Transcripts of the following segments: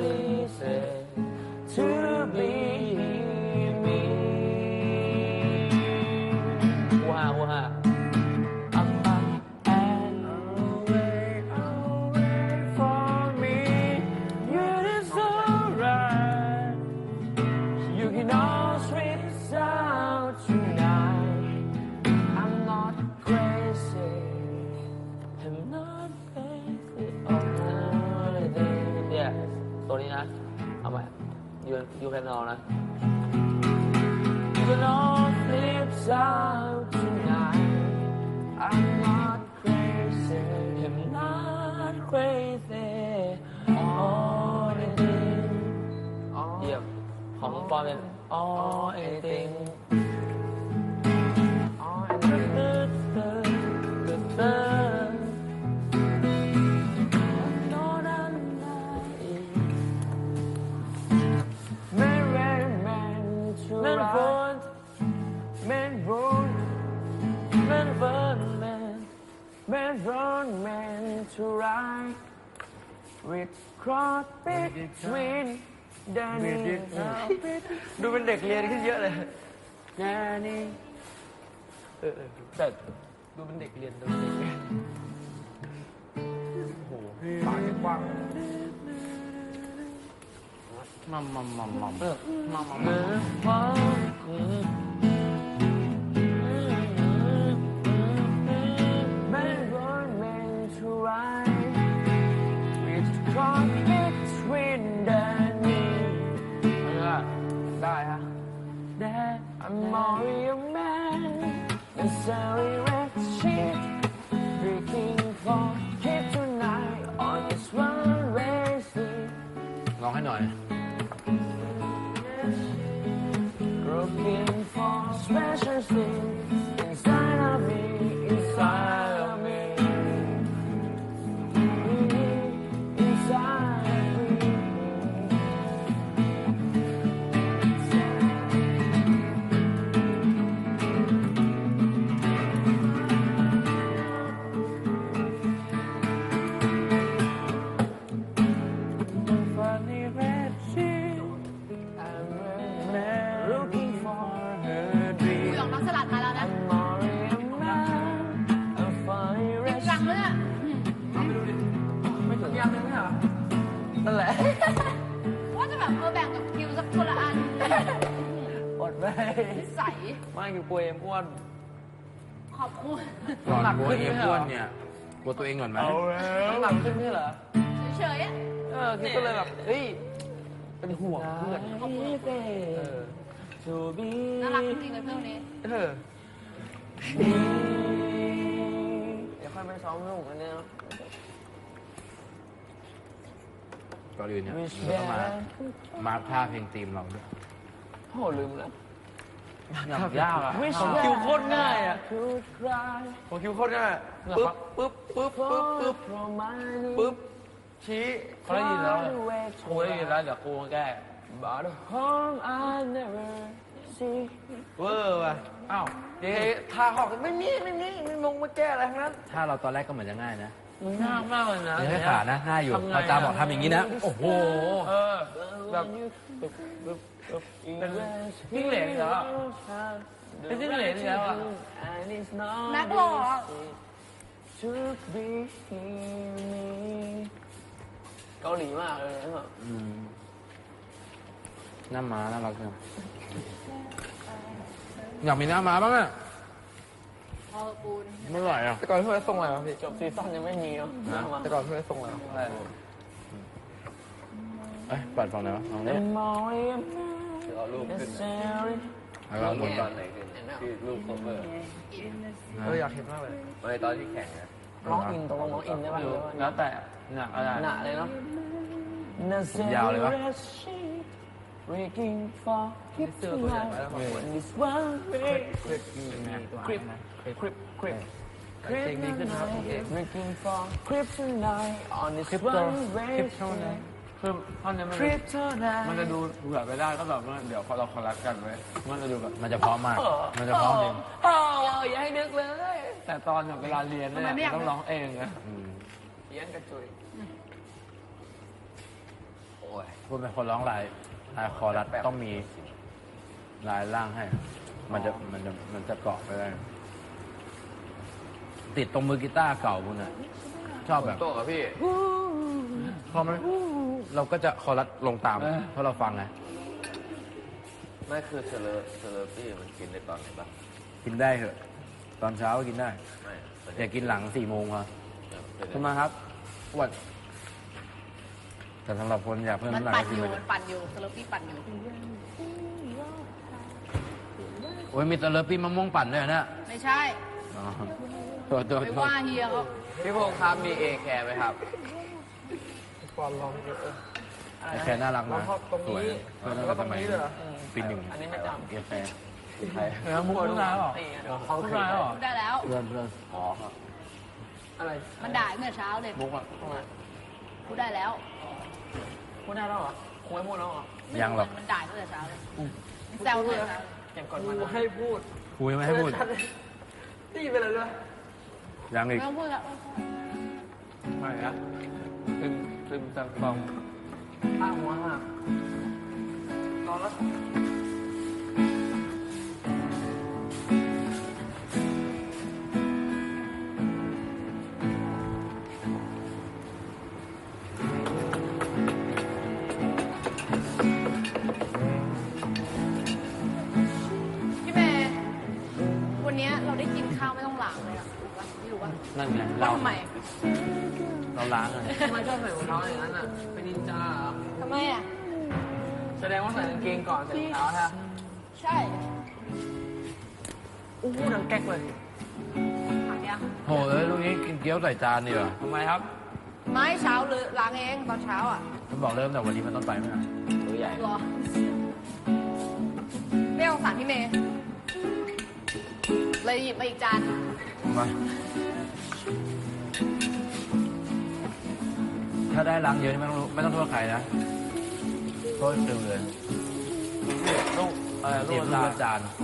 easy to be ยูแคนอลนะ with cross between Danny ดูเป็นเด็กเรียนขึ้นเยอะเลย Danny เออเออแต่ดูเป็นเด็กเรียนดูเป็นเด็กเรียนโอ้โหปากกว้างมัมมัมมัมมัมเออมามาม The sorry red sheet Breaking for keep tonight On this one way seat ร้องให้หน่อย Looking for special ไปใสไม่คือกลัวเอ็มอ้วน ขอบคุณก่อนหนักกลัวขึ้นเอไหมฟเหรอ อ้วนเนี่ยกลัวตัวเองก่อนไหมน้ำหนักขึ้นไม่ใช่เหรอ เฉยๆอะเออคิดก็เลยแบบเฮ้ย เป็นห่วงเพื่อน เออ to be น่ารักจริงๆเลยเพื่อนคนนี้เออเดี๋ยวค่อยไปซ้อมลูกอันเนี้ยก่อนอื่นเนี่ย Wish เราต้องมา that มาร์คท่าเพลงธีมเราด้วยโหลืมแล้ว ยากอะของคิวโคตรง่ายอะของคิวโคตรง่ายปึ๊บปึ๊บปึ๊บปึ๊บปึ๊บปึ๊บชี้เขาได้ยินแล้วครูได้ยินแล้วเดี๋ยวครูมาแก้ But home I never see เวอร์ว่ะอ้าวเจ๊ท่าหอกไม่มีไม่มีไม่มงมาแก้อะไรทั้งนั้นถ้าเราตอนแรกก็เหมือนจะง่ายนะมันยากมากเลยนะยังแค่ขานะหน้าอยู่ทำไงพอจาบอกทำอย่างนี้นะ โอ้โห เออ แบบปึ๊บปึ๊บปึ๊บเป็นจิ้งเหลนเหรอเป็นจิ้งเหลนแล้วอะนักหล่อเกาหลีมากเลยนะแบบอืมหน้าม้าน่ารักจังอยากมีหน้าม้าบ้างอะพอปูนเมื่อไหร่อะแต่ก่อนเพื่อนส่งอะไรวะพี่จบซีซั่นยังไม่มีเนาะแต่ก่อนเพื่อนส่งอะไรวะ อะไรเอ้ยปัดฟังไหนวะฟังนี้เอารูปขึ้นแล้วก็หมุนตอนไหนขึ้นที่รูป cover เอออยากเห็นมากเลยไม่ตอนที่แข่งนะร้องอินตกลงร้องอินได้ป่ะแล้วแต่หนักอะไรหนักเลยเนาะยาวเลยวะ Breaking for keep tonight when this one way คลิปคลิปคลิปคลิปนี้ขึ้นนะครับ Breaking for clip tonight on this one way คือท่อนนี้มันมันจะดูเบื่อไปได้ก็แบบว่าเดี๋ยวพอเราคอลแลบกันไว้มันจะดูแบบ มันจะเพราะมาก มันจะเพราะจริงโอ้อย่าให้นึกเลย แต่ตอนแบบเวลาเรียนเนี่ยต้องร้องเองนะอืมเพี้ยนกระจุยโอ้อ้ยคุณเป็นคนร้องลายลายคอรัดต้องมีลายล่างให้ มันจะมันจะมันจะเกาะไปได้ ติดตรงมือกีตาร์เก่าคุณน่ะชอบแบบ โตกับพี่ พอมัน เราก็จะคอรัดลงตาม เพราะเราฟังไงไม่คือเซเลอร์เซเลอร์พี่มันกินได้ตอนไหนปะกินได้เหอะตอนเช้าก็กินได้ ไม่อย่ากินหลังสี่โมงครับเป็นขึ้นมาครับอ้วันแต่สำหรับคนอยากเพิ่มมันน้ำหนักปั่นก็อกินยู่ไปเลมัยนปั่นอยู่สลบปี้ปั่นอยู่ โอ้ยมีตะเลอปี้มะม่วงปั่นด้วยเหรอเนี่ยไม่ใช่ อ๋อตัวตัวไปตัวว่าเฮียเขาพี่พงษ์ครับมีเอแคร์ไหมครับ ปอนลองเออไอ้แค่น่ารักลอนะงเข้าตรงสวยนี้เพื่อนแล้วตั้ก็งตแต่รงสมัยนี้เลยเหรอ ปีหนึ่งอันนี้ไม่จเอแฟร์ใครำเออมุกลูกน้าหรอเขาพูดเคยมาเหรอ พูดได้แล้ว เพื่อนเพื่อนอ๋อครับอะไรมันด่าเมื่อเช้าเลยมุกอะพูดได้แล้วพูดได้แล้วเหรอคงไม่พูดแล้วเหรอยังหรอกมันด่าตั้งแต่เช้าเลยมันแซวตั้งแต่เช้าเลยอย่างก่อนมันให้พูดคุยไม่ให้พูดตีไปเลยด้วยยังอีกไม่ต้องพูดแล้ว ไม่อะซึม ซึมจากฟองข้างหัวหักนอนแล้วพี่เมย์วันเนี้ยเราได้กินข้าวไม่ต้องล้างเลยอะ รู้ปะไม่รู้ปะนั่นไงว่าเราทำไมเราล้างเลยทำไมชอบใส่รองเท้าอย่างนั้นอะเป็นนินจาเหรอทำไมอะ แสดงว่าใส่กางเกงก่อนใส่รองเท้าใช่ไหมใช่อู้หูดังแก๊กเลยผักยังโหเอ้ยลูกนี้กินเกี๊ยวใส่จานดีกว่าทำไมครับ ไม่เช้าเลยล้างเองตอนเช้าอะฉันบอกเริ่มแต่วันนี้มันต้นไปไหมอะตัวใหญ่รอไม่เอาสารพี่เมย์ เลยหยิบมาอีกจานมา ถ้าได้ล้างเยอะนี่ไม่ต้องรู้ไม่ต้องโทษใครนะ โทษติวเลยลูกเออเตรีลูยกมตาลูกจานโ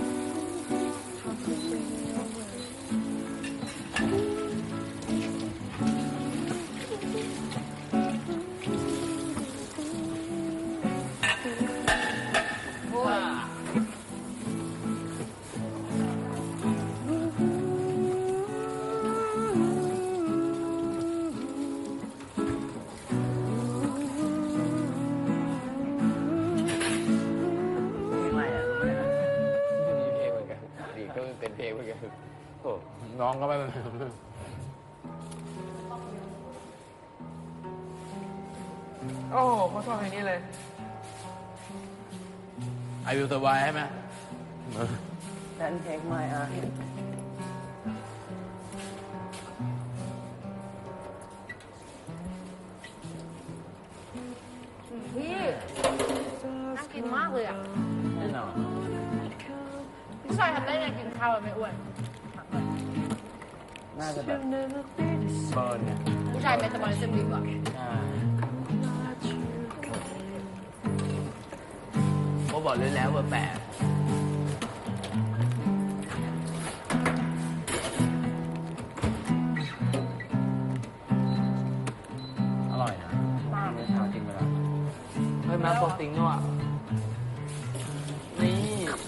เป็นเพลงเหมือนกันโอ้น้องก็ไม่เป็นโอ้โหเขาชอบเพลงนี้เลยไอวิวสบายใช่ไหม Can take my eye ไงกินข้าวแบบไม่อ้วนน่าจะแบบเบิร์นเนี่ยผู้ชายเมตาบอลิซึมดีกว่าใช่เขาบอกเลยแล้วเบอร์แปด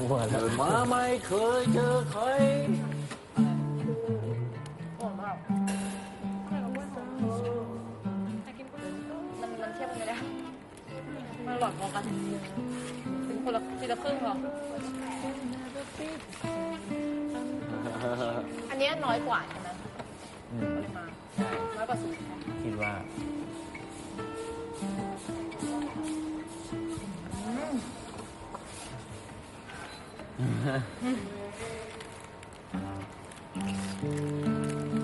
นี่ชัวร์แล้วมาไม่เคยเจอใครโอ้มากมันมันเทียบกันไม่ได้ มันหลอดพอกันเป็นคนละทีละครึ่งเหรอ อันเนี้ยน้อยกว่าใช่ไหมอืมปริมาณใช่น้อยกว่าสูตรคิดว่า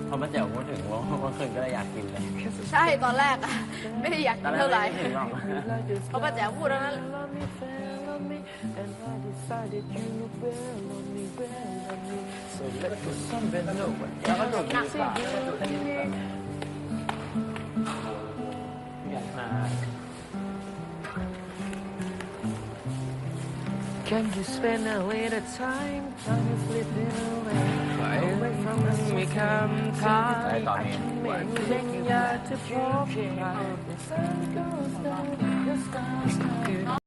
พอมาเจ๋วพูดถึงว่าเมื่อคืนก็เลยอยากกินเลยใช่ตอนแรกอะไม่ได้อยากตกิอนนแรกเท่าไหร่ไม่ถึงหรอกเพราะป้าแจ๋วพูดแล้วนั้นแล้วก็จุดหนักดีกว่าแล้วก็จุดดีกว่าอ Can you spend a little time Time you flipping away Away from us มีคำท้าไอ้ตอนนี้เล็กอยากจะพบใคร The sun goes down The sky lost